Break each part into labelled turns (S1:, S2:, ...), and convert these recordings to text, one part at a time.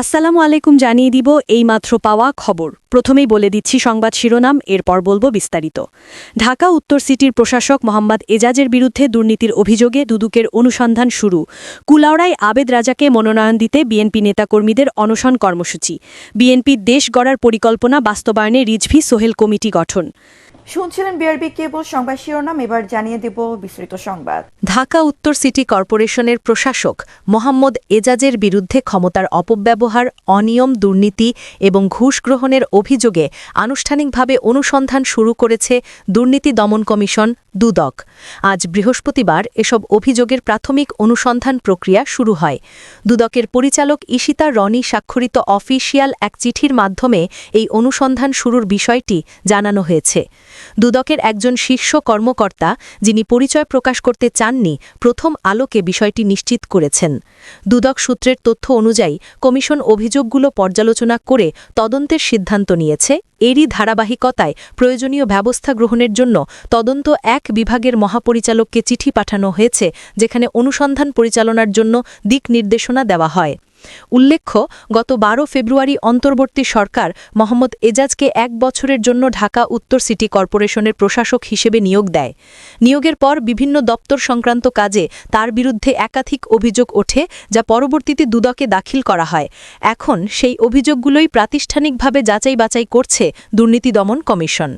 S1: আসসালামু আলাইকুম জানিয়ে দিব এইমাত্র পাওয়া খবর। প্রথমেই বলে দিচ্ছি সংবাদ শিরোনাম, এরপর বলব বিস্তারিত। ঢাকা উত্তর সিটির প্রশাসক মোহাম্মদ এজাজের বিরুদ্ধে দুর্নীতির অভিযোগে দুদুকের অনুসন্ধান শুরু। কুলাউড়ায় আবেদ রাজাকে মনোনয়ন দিতে বিএনপি নেতাকর্মীদের অনশন কর্মসূচি। বিএনপির দেশ গড়ার পরিকল্পনা বাস্তবায়নে রিজভি সোহেল কমিটি গঠন।
S2: শুনছিলেন বিআরবি কেবল সংবাদ শিরোনাম, এবার জানিয়ে দেব বিস্তৃত সংবাদ।
S1: ঢাকা উত্তর সিটি কর্পোরেশনের প্রশাসক মোহাম্মদ এজাজের বিরুদ্ধে ক্ষমতার অপব্যবহার, অনিয়ম, দুর্নীতি এবং ঘুষ গ্রহণের অভিযোগে আনুষ্ঠানিকভাবে অনুসন্ধান শুরু করেছে দুর্নীতি দমন কমিশন দুদক। আজ বৃহস্পতিবার এসব অভিযোগের প্রাথমিক অনুসন্ধান প্রক্রিয়া শুরু হয়। দুদকের পরিচালক ঈশিতা রনি স্বাক্ষরিত অফিসিয়াল এক চিঠির মাধ্যমে এই অনুসন্ধান শুরুর বিষয়টি জানানো হয়েছে। দুদকের একজন শীর্ষ কর্মকর্তা, যিনি পরিচয় প্রকাশ করতে চাননি, প্রথম আলোকে বিষয়টি নিশ্চিত করেছেন। দুদক সূত্রের তথ্য অনুযায়ী, কমিশন অভিযোগগুলো পর্যালোচনা করে তদন্তের সিদ্ধান্ত নিয়েছে। এরই ধারাবাহিকতায় প্রয়োজনীয় ব্যবস্থা গ্রহণের জন্য তদন্ত এক বিভাগের মহাপরিচালককে চিঠি পাঠানো হয়েছে, যেখানে অনুসন্ধান পরিচালনার জন্য দিক নির্দেশনা দেওয়া হয়। উল্লেখ্য, গত বারো ফেব্রুয়ারি অন্তর্বর্তী সরকার মোহাম্মদ এজাজকে এক বছরের জন্য ঢাকা উত্তর সিটি কর্পোরেশনের প্রশাসক হিসেবে নিয়োগ দেয়। নিয়োগের পর বিভিন্ন দপ্তর সংক্রান্ত কাজে তার বিরুদ্ধে একাধিক অভিযোগ ওঠে, যা পরবর্তীতে দুদকে দাখিল করা হয়। এখন সেই অভিযোগগুলোই প্রাতিষ্ঠানিকভাবে যাচাই বাছাই করছে দুর্নীতি দমন কমিশন।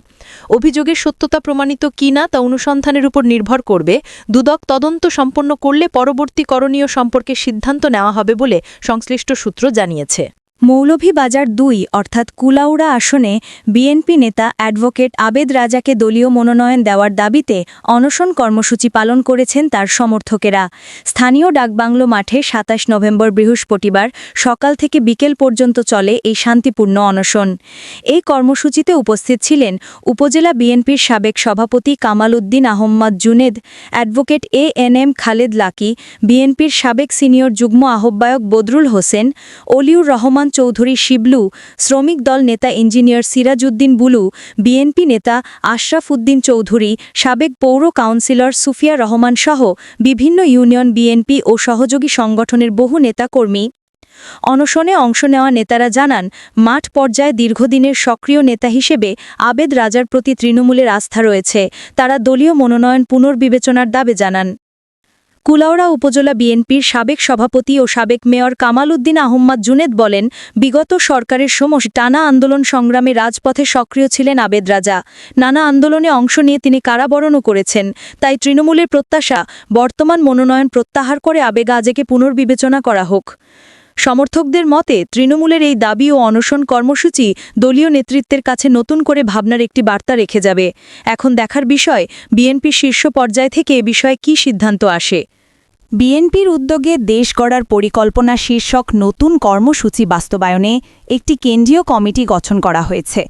S1: অভিযোগের সত্যতা প্রমাণিত কিনা তা অনুসন্ধানের উপর নির্ভর করবে। দুদক তদন্ত সম্পন্ন করলে পরবর্তী করণীয় সম্পর্কে সিদ্ধান্ত নেওয়া হবে বলে সংশ্লিষ্ট সূত্র জানিয়েছে। মৌলভীবাজার দুই, অর্থাৎ কুলাউড়া আসনে বিএনপি নেতা অ্যাডভোকেট আবেদ রাজাকে দলীয় মনোনয়ন দেওয়ার দাবিতে অনশন কর্মসূচি পালন করেছেন তার সমর্থকেরা। স্থানীয় ডাকবাংলো মাঠে সাতাশ নভেম্বর বৃহস্পতিবার সকাল থেকে বিকেল পর্যন্ত চলে এই শান্তিপূর্ণ অনশন। এই কর্মসূচিতে উপস্থিত ছিলেন উপজেলা বিএনপির সাবেক সভাপতি Kamal Uddin Ahmed Junaid, advocate A N M Khaled Lucky, বিএনপির সাবেক সিনিয়র যুগ্ম আহ্বায়ক বদরুল হোসেন, অলিউর রহমান চৌধুরী শিবলু, শ্রমিক দল নেতা ইঞ্জিনিয়ার সিরাজউদ্দিন বুলু, বিএনপি নেতা আশরাফ উদ্দিন চৌধুরী, সাবেক পৌর কাউন্সিলর সুফিয়া রহমান সহ বিভিন্ন ইউনিয়ন বিএনপি ও সহযোগী সংগঠনের বহু নেতাকর্মী। অনশনে অংশ নেওয়া নেতারা জানান, মাঠ পর্যায়ে দীর্ঘদিনের সক্রিয় নেতা হিসেবে আবেদ রাজার প্রতি তৃণমূলের আস্থা রয়েছে। তারা দলীয় মনোনয়ন পুনর্বিবেচনার দাবি জানান। কুলাউড়া উপজেলা বিএনপির সাবেক সভাপতি ও সাবেক মেয়র কামাল উদ্দিন আহম্মদ জুনেদ বলেন, বিগত সরকারের সময় টানা আন্দোলন সংগ্রামে রাজপথে সক্রিয় ছিলেন আবেদ রাজা। নানা আন্দোলনে অংশ নিয়ে তিনি কারাবরণও করেছেন। তাই তৃণমূলের প্রত্যাশা, বর্তমান মনোনয়ন প্রত্যাহার করে আবেগ আজেকে পুনর্বিবেচনা করা হোক। সমর্থকদের মতে, তৃণমূলের এই দাবি ও অনশন কর্মসূচি দলীয় নেতৃত্বের কাছে নতুন করে ভাবনার একটি বার্তা রেখে যাবে। এখন দেখার বিষয় বিএনপি শীর্ষ পর্যায় থেকে এ বিষয়ে কী সিদ্ধান্ত আসে। বিএনপির উদ্যোগে দেশ গড়ার পরিকল্পনা শীর্ষক নতুন কর্মসূচি বাস্তবায়নে একটি কেন্দ্রীয় কমিটি গঠন করা হয়েছে।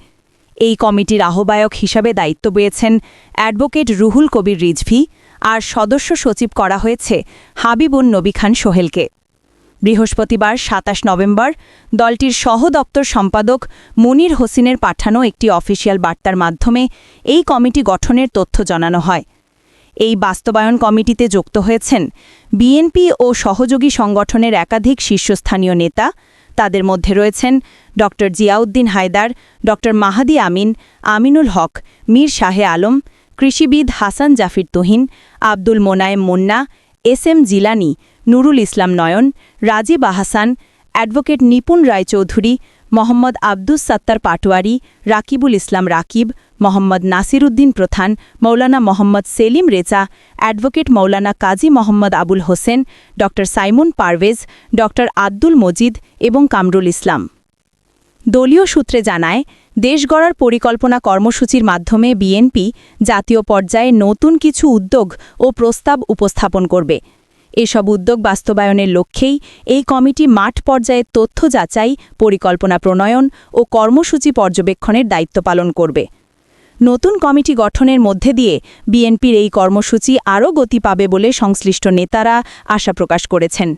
S1: এই কমিটির আহ্বায়ক হিসাবে দায়িত্ব পেয়েছেন অ্যাডভোকেট রুহুল কবির রিজভি আর সদস্য সচিব করা হয়েছে হাবিবুন নবী খান সোহেলকে। বৃহস্পতিবার সাতাশ নভেম্বর দলটির সহ দপ্তর সম্পাদক মুনির হোসেনের পাঠানো একটি অফিসিয়াল বার্তার মাধ্যমে এই কমিটি গঠনের তথ্য জানানো হয়। এই বাস্তবায়ন কমিটিতে যুক্ত হয়েছেন বিএনপি ও সহযোগী সংগঠনের একাধিক শীর্ষস্থানীয় নেতা। তাদের মধ্যে রয়েছেন ড জিয়াউদ্দিন হায়দার ড মাহাদি আমিন, আমিনুল হক, মীর শাহে আলম, কৃষিবিদ Hasan Jafir Tuhin, Abdul Monayem Munna, S M Jilani, Nurul Islam Nayan, Rajib Ahasan, advocate Nipun Roychowdhury Mohammad Abdus Sattar Patwari, Rakibul Islam Rakib, Mohammad Nasir Uddin Pradhan, Maulana Mohammad Selim Reza, advocate Maulana Kazi Mohammad Abul Hossain ড সাইমুন পারভেজ ড আব্দুল মজিদ এবং কামরুল ইসলাম। দলীয় সূত্রে জানায়, দেশ গড়ার পরিকল্পনা কর্মসূচির মাধ্যমে বিএনপি জাতীয় পর্যায়ে নতুন কিছু উদ্যোগ ও প্রস্তাব উপস্থাপন করবে। এসব উদ্যোগ বাস্তবায়নের লক্ষ্যেই এই কমিটি মাঠ পর্যায়ে তথ্য যাচাই, পরিকল্পনা প্রণয়ন ও কর্মসূচি পর্যবেক্ষণের দায়িত্ব পালন করবে। নতুন কমিটি গঠনের মধ্যে দিয়ে বিএনপির এই কর্মসূচি আরও গতি পাবে বলে সংশ্লিষ্ট নেতারা আশা প্রকাশ করেছেন।